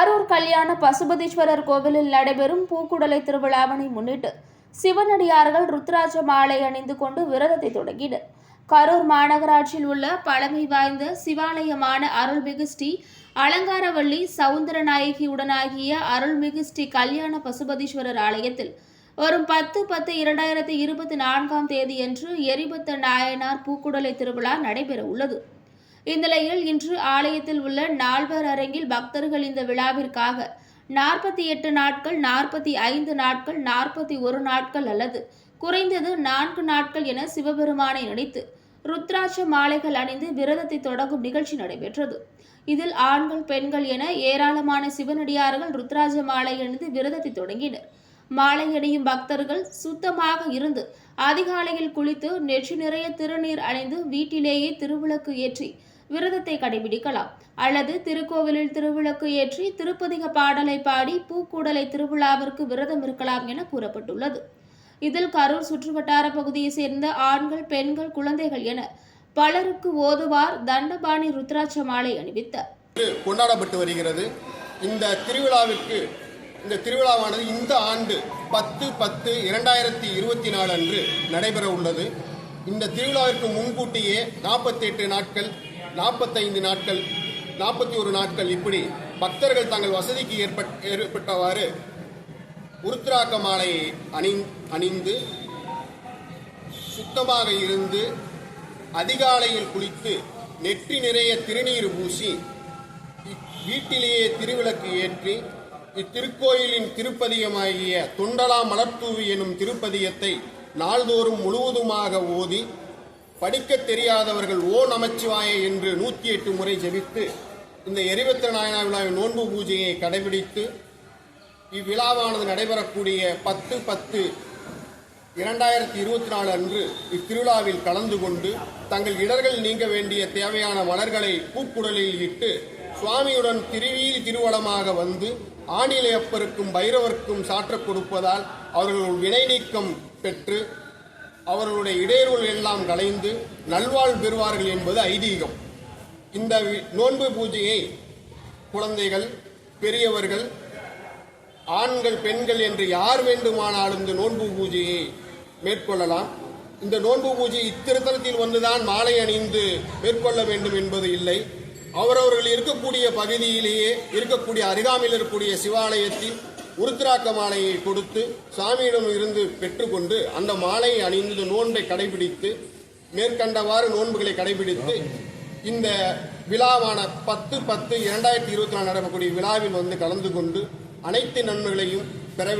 கரூர் கல்யாண பசுபதீஸ்வரர் கோவிலில் நடைபெறும் பூக்குடலை திருவிழாவினை முன்னிட்டு சிவனடியார்கள் ருத்ராட்ச மாலை அணிந்து கொண்டு விரதத்தை தொடங்கினர். கரூர் மாநகராட்சியில் உள்ள பழமை வாய்ந்த சிவாலயமான அருள்மிகு ஸ்ரீ அலங்காரவள்ளி சவுந்தரநாயகி உடனாகிய அருள்மிகு ஸ்ரீ கல்யாண பசுபதீஸ்வரர் ஆலயத்தில் வரும் பத்து பத்து இரண்டாயிரத்தி இருபத்தி நான்காம் தேதியன்று எரிபத்த நாயனார் பூக்குடலை திருவிழா நடைபெற உள்ளது இந்நிலையில் இன்று ஆலயத்தில் உள்ள நால்வர் அரங்கில் பக்தர்கள் இந்த விழாவிற்காக நாற்பத்தி எட்டு நாட்கள் நாற்பத்தி ஐந்து நாட்கள் நாற்பத்தி ஒரு நாட்கள் அல்லது குறைந்தது நான்கு நாட்கள் என சிவபெருமானை நினைத்து ருத்ராட்ச மாலைகள் அணிந்து விரதத்தை தொடங்கும் நிகழ்ச்சி நடைபெற்றது. இதில் ஆண்கள் பெண்கள் என ஏராளமான சிவனடியார்கள் ருத்ராஜ மாலை அணிந்து விரதத்தை தொடங்கினர். மாலை அணியும் பக்தர்கள் சுத்தமாக இருந்து அதிகாலையில் குளித்து நெற்றி நிறைய திருநீர் அணிந்து வீட்டிலேயே திருவிளக்கு ஏற்றி விரதத்தை கடைபிடிக்கலாம். அல்லது திருக்கோவிலில் திருவிளக்கு ஏற்றி திருப்பதிக பாடலை பாடி பூக்கூடலை திருவிழாவிற்கு விரதம் இருக்கலாம் என கூறப்பட்டுள்ளது. இதில் கரூர் சுற்றுவட்டார பகுதியை சேர்ந்த ஆண்கள் பெண்கள் குழந்தைகள் என பலருக்கு ஓதுவார் தண்டபாணி ருத்ராட்ச மாலை அணிவித்தார். கொண்டாடப்பட்டு வருகிறது. இந்த திருவிழாவிற்கு இந்த திருவிழாவானது இந்த ஆண்டு பத்து பத்து இரண்டாயிரத்தி இருபத்தி நாலு அன்று நடைபெற உள்ளது. இந்த திருவிழாவிற்கு முன்கூட்டியே நாற்பத்தி எட்டு நாட்கள் நாற்பத்தைந்து நாட்கள் நாற்பத்தி ஒரு நாட்கள் இப்படி பக்தர்கள் தங்கள் வசதிக்கு ஏற்பட் ஏற்பட்டவாறு உருத்ராக்க மாலையை அணி அணிந்து சுத்தமாக இருந்து அதிகாலையில் குளித்து நெற்றி நிறைய திருநீர் பூசி வீட்டிலேயே திருவிளக்கு ஏற்றி இத்திருக்கோயிலின் திருப்பதியமாகிய துண்டலா மலர்த்தூவி எனும் திருப்பதியத்தை நாள்தோறும் முழுவதுமாக ஓதி படிக்கத் தெரியாதவர்கள் ஓ நமச்சிவாய என்று நூற்றி எட்டு முறை ஜெபித்து இந்த எரிபத்திர நாயனா விழாவின் நோன்பு பூஜையை கடைபிடித்து இவ்விழாவானது நடைபெறக்கூடிய பத்து பத்து இரண்டாயிரத்தி இருபத்தி நாலு அன்று இத்திருவிழாவில் கலந்து கொண்டு தங்கள் இடர்கள் நீங்க வேண்டிய தேவையான மலர்களை பூக்குடலில் இட்டு சுவாமியுடன் திருவீதி திருவளமாக வந்து ஆணிலையப்பருக்கும் பைரவர்க்கும் சாற்றக் கொடுப்பதால் அவர்கள் வினை நீக்கம் பெற்று அவர்களுடைய இடையூறுகள் எல்லாம் கலைந்து நல்வாழ்வு பெறுவார்கள் என்பது ஐதீகம். இந்த நோன்பு பூஜையை குழந்தைகள் பெரியவர்கள் ஆண்கள் பெண்கள் என்று யார் வேண்டுமானாலும் இந்த நோன்பு பூஜையை மேற்கொள்ளலாம். இந்த நோன்பு பூஜை இத்திருத்தலத்தில் வந்துதான் மாலை அணிந்து மேற்கொள்ள வேண்டும் என்பது இல்லை. அவரவர்கள் இருக்கக்கூடிய பகுதியிலேயே இருக்கக்கூடிய அருகாமையில் இருக்கக்கூடிய சிவாலயத்தில் உருத்திராக்க மாலையை கொடுத்து சாமியிடம் இருந்து பெற்றுக்கொண்டு அந்த மாலையை அணிந்து நோன்பை கடைபிடித்து மேற்கண்டவாறு நோன்புகளை கடைபிடித்து இந்த விழாவான பத்து பத்து இரண்டாயிரத்தி இருபத்தி நாலு நடக்கக்கூடிய விழாவில் வந்து கலந்து கொண்டு அனைத்து நன்மைகளையும் பெற வேண்டும்